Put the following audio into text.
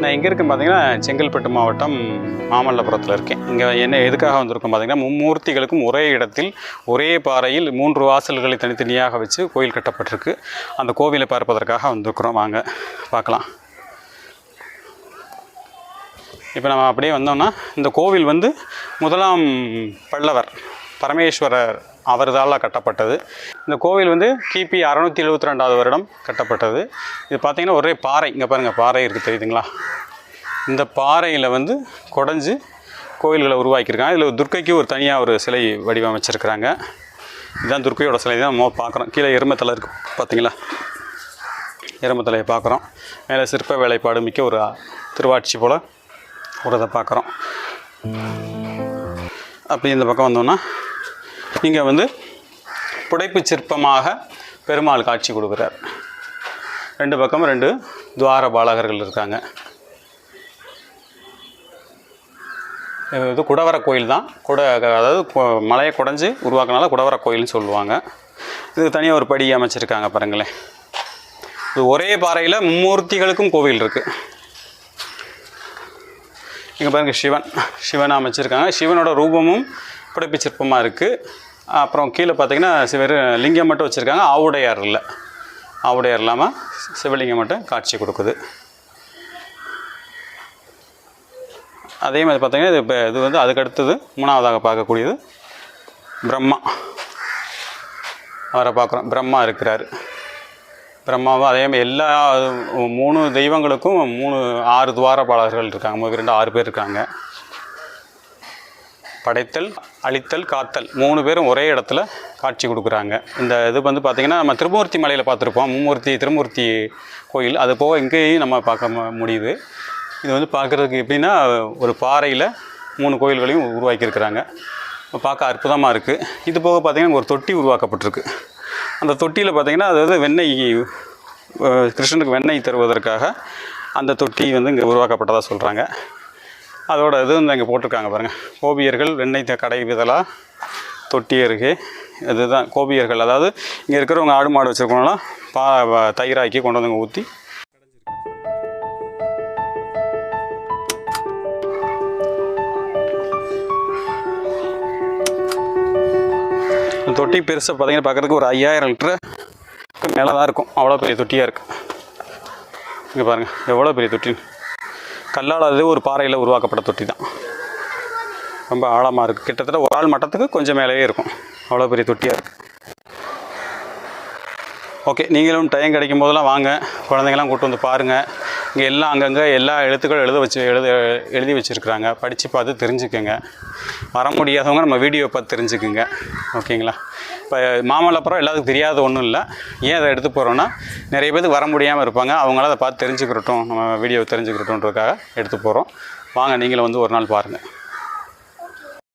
நான் எங்கே இருக்கேன் பார்த்தீங்கன்னா செங்கல்பட்டு மாவட்டம் மாமல்லபுரத்தில் இருக்கேன். இங்கே என்ன எதுக்காக வந்திருக்கோம் பார்த்தீங்கன்னா மும்மூர்த்திகளுக்கும் ஒரே இடத்தில் ஒரே பாறையில் மூன்று வாசல்களை தனித்தனியாக வச்சு கோயில் கட்டப்பட்டிருக்கு. அந்த கோவிலை பார்ப்பதற்காக வந்திருக்கிறோம். வாங்க பார்க்கலாம். இப்போ நம்ம அப்படியே வந்தோம்னா இந்த கோவில் வந்து முதலாம் பல்லவர் பரமேஸ்வரர் அவர்தால் கட்டப்பட்டது. இந்த கோவில் வந்து கிபி அறநூற்றி எழுபத்தி ரெண்டாவது வருடம் கட்டப்பட்டது. இது பார்த்திங்கன்னா ஒரே பாறை. இங்கே பாருங்கள் பாறை இருக்குது தெரியுதுங்களா? இந்த பாறையில் வந்து குடஞ்சி கோயில்களை உருவாக்கியிருக்காங்க. இதில் துர்க்கைக்கு ஒரு தனியாக ஒரு சிலை வடிவமைச்சிருக்கிறாங்க. இதுதான் துர்க்கையோட சிலை தான் நம்ம பார்க்குறோம். கீழே எருமத்தலை இருக்குது பார்த்தீங்களா? எருமத்தலையை பார்க்குறோம். மேலே சிற்ப வேலைப்பாடு மிக்க ஒரு திருவாட்சி போல் ஒரு இதை பார்க்குறோம். அப்படி இந்த பக்கம் வந்தோம்னா இங்கே வந்து புடைப்பு சிற்பமாக பெருமாள் காட்சி கொடுக்குறார். ரெண்டு பக்கமும் ரெண்டு துவார பாலகர்கள் இருக்காங்க. இது குடவர கோயில் தான். குட அதாவது மலையை குடஞ்சி உருவாக்கினால குடவர கோயில்னு சொல்லுவாங்க. இது தனியாக ஒரு படி அமைச்சிருக்காங்க பாருங்களேன். இது ஒரே பாறையில் மும்மூர்த்திகளுக்கும் கோவில் இருக்குது இங்கே பாருங்கள் சிவன். சிவன் அமைச்சிருக்காங்க. சிவனோட ரூபமும் புடைப்பு சிற்பமாக இருக்குது அப்புறம் கீழே பார்த்தீங்கன்னா சிவர் லிங்கம் மட்டும் வச்சுருக்காங்க. ஆவுடையார் இல்லை. ஆவுடையார் இல்லாமல் சிவலிங்கம் மட்டும் காட்சி கொடுக்குது. அதே மாதிரி பார்த்தீங்கன்னா இது இப்போ இது வந்து அதுக்கு அடுத்தது மூணாவதாக பார்க்கக்கூடியது பிரம்மா. அவரை பார்க்குறோம். பிரம்மா இருக்கிறார். பிரம்மாவும் அதே மாதிரி எல்லா மூணு தெய்வங்களுக்கும் மூணு ஆறு துவாரபாளர்கள் இருக்காங்க. மூணு ரெண்டு ஆறு பேர் இருக்காங்க. படைத்தல் அழித்தல் காத்தல். மூணு பேரும் ஒரே இடத்துல காட்சி கொடுக்குறாங்க. இந்த இது வந்து பார்த்திங்கன்னா நம்ம திருமூர்த்தி மலையில் பார்த்துருப்போம். மும்மூர்த்தி திருமூர்த்தி கோயில். அது போக இங்கேயும் நம்ம பார்க்க முடியுது. இது வந்து பார்க்குறதுக்கு எப்படின்னா ஒரு பாறையில் மூணு கோயில்களையும் உருவாக்கியிருக்கிறாங்க. பார்க்க அற்புதமாக இருக்குது இது போக பார்த்திங்கன்னா ஒரு தொட்டி உருவாக்கப்பட்டிருக்கு. அந்த தொட்டியில் பார்த்திங்கன்னா அதாவது வெண்ணெய் கிருஷ்ணனுக்கு வெண்ணெய் தருவதற்காக அந்த தொட்டி வந்து இங்கே உருவாக்கப்பட்டதாக சொல்கிறாங்க அதோட இது வந்து இங்கே போட்டிருக்காங்க பாருங்கள் கோபியர்கள் வெண்ணெய் கடை விதலா தொட்டி அருகே. இதுதான் கோபியர்கள். அதாவது இங்கே இருக்கிறவங்க ஆடு மாடு வச்சுருக்கவங்களாம் பா தயிராக்கி கொண்டு வந்து ஊற்றி இந்த தொட்டி பெருசாக பார்த்தீங்கன்னா பார்க்குறதுக்கு ஒரு ஐயாயிரம் லிட்டரு மேலே தான் இருக்கும். அவ்வளோ பெரிய தொட்டியாக இருக்குது இங்கே பாருங்கள் எவ்வளோ பெரிய தொட்டின்னு. கல்லால் அது ஒரு பாறையில் உருவாக்கப்பட்ட தொட்டி தான் ரொம்ப ஆழமாக இருக்குது கிட்டத்தட்ட ஒரு ஆள் மட்டத்துக்கு கொஞ்சம் மேலேயே இருக்கும். அவ்வளோ பெரிய தொட்டியாக இருக்குது ஓகே நீங்களும் டைம் கிடைக்கும் போதெல்லாம் வாங்க. குழந்தைங்களாம் கூட்டு வந்து பாருங்கள் இங்கே எல்லாம் அங்கங்கே எல்லா எழுத்துக்களும் எழுத வச்சு எழுத எழுதி வச்சுருக்குறாங்க. படித்து பார்த்து தெரிஞ்சுக்கோங்க. வர முடியாதவங்க நம்ம வீடியோ பார்த்து தெரிஞ்சுக்குங்க. ஓகேங்களா? இப்போ மாமல்லபுரம் எல்லாத்துக்கும் தெரியாத ஒன்றும் இல்லை. ஏன் அதை எடுத்து போகிறோன்னா நிறைய பேருக்கு வர முடியாமல் இருப்பாங்க. அவங்களாம் அதை பார்த்து தெரிஞ்சுக்கிறட்டும் நம்ம வீடியோ தெரிஞ்சுக்கிறட்டும்ன்றதுக்காக எடுத்து போகிறோம் வாங்க நீங்களும் வந்து ஒரு நாள் பாருங்கள்